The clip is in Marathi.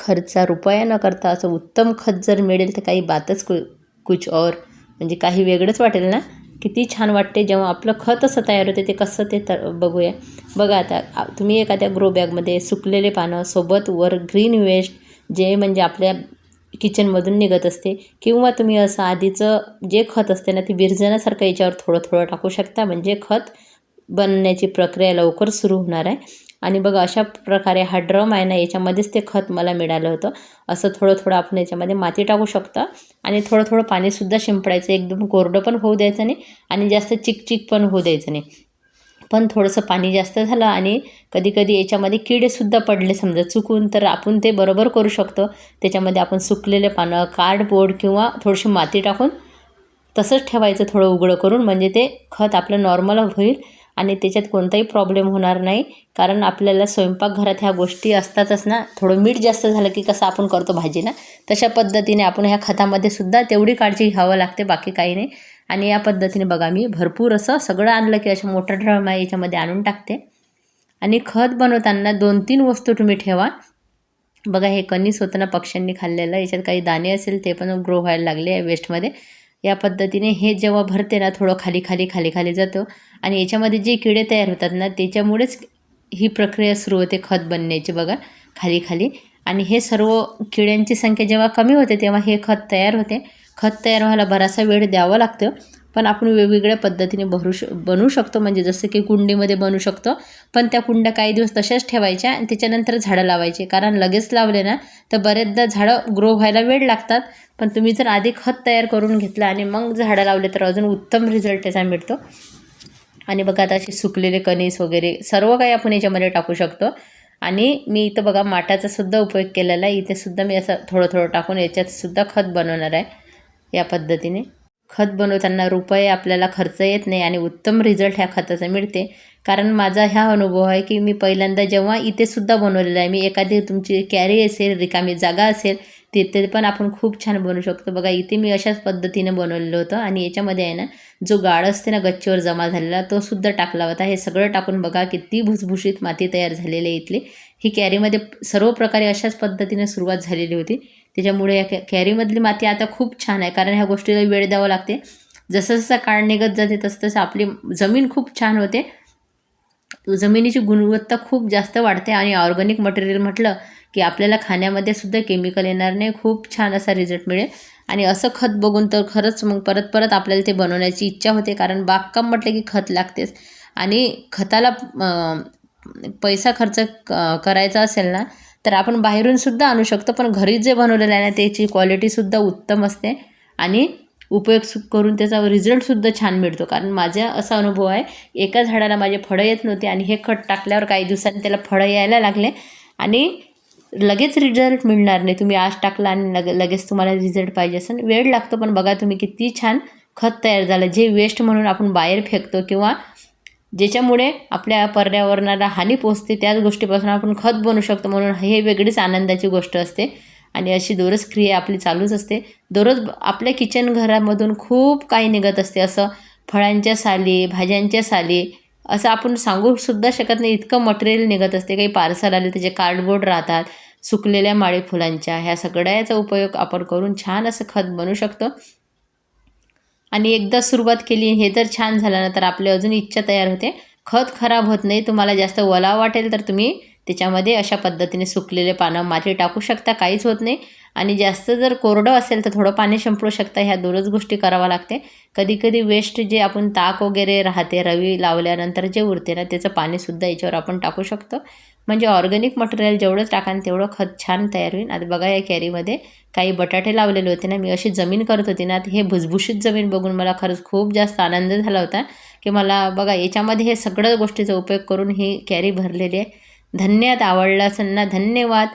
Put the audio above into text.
खर्चा रुपया न करता असं उत्तम खत जर मिळेल तर काही बातच कु कुछ और. म्हणजे काही वेगळंच वाटेल ना? किती छान वाटते जेव्हा आपलं खत असं तयार होते ते कसं ते तर बघूया. बघा आता तुम्ही एखाद्या ग्रो बॅगमध्ये सुकलेले पानं सोबत वर ग्रीन वेस्ट जे म्हणजे आपल्या किचनमधून निघत असते किंवा तुम्ही असं आधीचं जे खत असते ना ते विरजण्यासारखं याच्यावर थोडं थोडं टाकू शकता. म्हणजे खत बनण्याची प्रक्रिया लवकर सुरू होणार आहे. आणि बघा अशा प्रकारे हा ड्रम आहे ना याच्यामध्येच ते खत मला मिळालं होतं. असं थोडं थोडं आपण याच्यामध्ये माती टाकू शकता. आणि थोडं थोडं पाणीसुद्धा शिंपडायचं. एकदम कोरडं पण होऊ द्यायचं नाही आणि जास्त चिकचिक पण होऊ द्यायचं नाही. पण थोडंसं पाणी जास्त झालं आणि कधी कधी याच्यामध्ये किडेसुद्धा पडले. समजा चुकून तर आपण ते बरोबर करू शकतो. त्याच्यामध्ये आपण सुकलेले पानं कार्डबोर्ड किंवा थोडीशी माती टाकून तसंच ठेवायचं थोडं उघडं करून. म्हणजे ते खत आपलं नॉर्मल होईल. आणि त्याच्यात कोणताही प्रॉब्लेम होणार नाही. कारण आपल्याला स्वयंपाकघरात ह्या गोष्टी असतातच ना. थोडं मीठ जास्त झालं की कसं आपण करतो भाजी ना. तशा पद्धतीने आपण ह्या खतामध्ये सुद्धा तेवढी काळजी घ्यावं लागते बाकी काही नाही. आणि या पद्धतीने बघा मी भरपूर असं सगळं आणलं की अशा मोठा ड्रम आहे याच्यामध्ये आणून टाकते. आणि खत बनवताना दोन तीन वस्तू तुम्ही ठेवा. बघा हे कणीस होतं ना पक्ष्यांनी खाल्लेलं. याच्यात काही दाणे असेल ते पण ग्रो व्हायला लागले वेस्टमध्ये या पद्धतीने हे जेव्हा भरते ना थोडं खाली खाली खाली खाली जातं. आणि याच्यामध्ये जे किडे तयार होतात ना त्याच्यामुळेच ही प्रक्रिया सुरू होते खत बनण्याची बघा खाली खाली. आणि हे सर्व किड्यांची संख्या जेव्हा कमी होते तेव्हा हे खत तयार होते. खत तयार व्हायला बराचसा वेळ द्यावा लागतो. पण आपण वेगवेगळ्या पद्धतीने भरू श बनवू शकतो. म्हणजे जसं की कुंडीमध्ये बनवू शकतो. पण त्या कुंड्या काही दिवस तशाच ठेवायच्या आणि त्याच्यानंतर झाडं लावायचे. कारण लगेच लावले ना तर बरेचदा झाडं ग्रो व्हायला वेळ लागतात. पण तुम्ही जर आधी खत तयार करून घेतलं आणि मग झाडं लावले तर अजून उत्तम रिझल्ट त्याचा मिळतो. आणि बघा आता असे सुकलेले कणीस वगैरे सर्व काही आपण याच्यामध्ये टाकू शकतो. आणि मी इथं बघा माठाचा सुद्धा उपयोग केलेला आहे. इथे सुद्धा मी असं थोडं थोडं टाकून याच्यात सुद्धा खत बनवणार आहे. या पद्धतीने. खत बनवताना रुपये आपल्याला खर्च येत नाही आणि उत्तम रिझल्ट ह्या खताचा मिळते. कारण माझा ह्या अनुभव आहे की मी पहिल्यांदा जेव्हा इथेसुद्धा बनवलेला बनवलेलं आहे मी एखादी तुमची कॅरी असेल रिकामी जागा असेल तिथे पण आपण खूप छान बनवू शकतो. बघा इथे मी अशाच पद्धतीने बनवलेलं होतं आणि याच्यामध्ये आहे ना जो गाळ असते ना गच्चीवर जमा झालेला तो सुद्धा टाकला होता. हे सगळं टाकून बघा किती भुसभुशीत माती तयार झालेली आहे इथली. ही कॅरीमध्ये सर्व प्रकारे अशाच पद्धतीने सुरुवात झालेली होती. त्याच्यामुळे या कॅ कॅरीमधली माती आता खूप छान आहे. कारण ह्या गोष्टीला वेळ द्यावा लागते. जसं जसं काळ निघत जाते तसं तसं आपली जमीन खूप छान होते. जमिनीची गुणवत्ता खूप जास्त वाढते आणि ऑर्गॅनिक मटेरियल म्हटलं की आपल्याला खाण्यामध्ये सुद्धा केमिकल येणार नाही. खूप छान असा रिझल्ट मिळेल. आणि असं खत बघून तर खरंच मग परत परत आपल्याला ते बनवण्याची इच्छा होते. कारण बागकाम म्हटलं की खत लागतेच. आणि खताला पैसा खर्च क करायचा असेल ना तर आपण बाहेरून सुद्धा आणू शकतो पण घरी जे बनवलेलं आहे ना त्याची क्वालिटीसुद्धा उत्तम असते. आणि उपयोग सु करून त्याचा रिझल्टसुद्धा छान मिळतो. कारण माझा असा अनुभव आहे एका झाडाला माझे फळं येत नव्हते आणि हे खत टाकल्यावर काही दिवसांनी त्याला फळं यायला लागले. आणि लगेच रिझल्ट मिळणार नाही. तुम्ही आज टाकला आणि लगे लगेच तुम्हाला रिझल्ट पाहिजे असेल वेळ लागतो पण बघा तुम्ही किती छान खत तयार झालं. जे वेस्ट म्हणून आपण बाहेर फेकतो किंवा ज्याच्यामुळे आपल्या पर्यावरणाला हानी पोचते त्याच गोष्टीपासून आपण खत बनवू शकतो म्हणून हे वेगळीच आनंदाची गोष्ट असते. आणि अशी दररोज क्रिया आपली चालूच असते. दररोज आपल्या किचन घरामधून खूप काही निघत असते. असं फळांच्या साली भाज्यांच्या साली असं आपण सांगूसुद्धा शकत नाही. इतकं मटेरियल निघत असते. काही पार्सल आले त्याचे कार्डबोर्ड राहतात. सुकलेल्या माळी फुलांच्या ह्या सगळ्याचा उपयोग आपण करून छान असं खत बनवू शकतो. आणि एकदा सुरुवात केली हे जर छान झालं ना तर आपली अजून इच्छा तयार होते. खत खराब होत नाही तुम्हाला जास्त वला वाटेल तर तुम्ही त्याच्यामध्ये अशा पद्धतीने सुकलेले पानं माती टाकू शकता काहीच होत नाही. आणि जास्त जर कोरडं असेल तर थोडं पाणी शिंपडू शकता ह्या दोनच गोष्टी कराव्या लागते. कधी कधी वेस्ट जे आपण ताक वगैरे राहते रवी लावल्यानंतर जे उरते ना त्याचं पाणीसुद्धा याच्यावर आपण टाकू शकतो. म्हणजे ऑर्गॅनिक मटेरियल जेवढंच टाकान तेवढं खत छान तयार होईल आता बघा या कॅरीमध्ये काही बटाटे लावलेले होते ना मी अशी जमीन करत होती ना हे भुसभुशीत जमीन बघून मला खरंच खूप जास्त आनंद झाला होता की मला बघा याच्यामध्ये हे सगळं गोष्टीचा उपयोग करून ही कॅरी भरलेली आहे. धन्यवाद आवडला असेल ना धन्यवाद.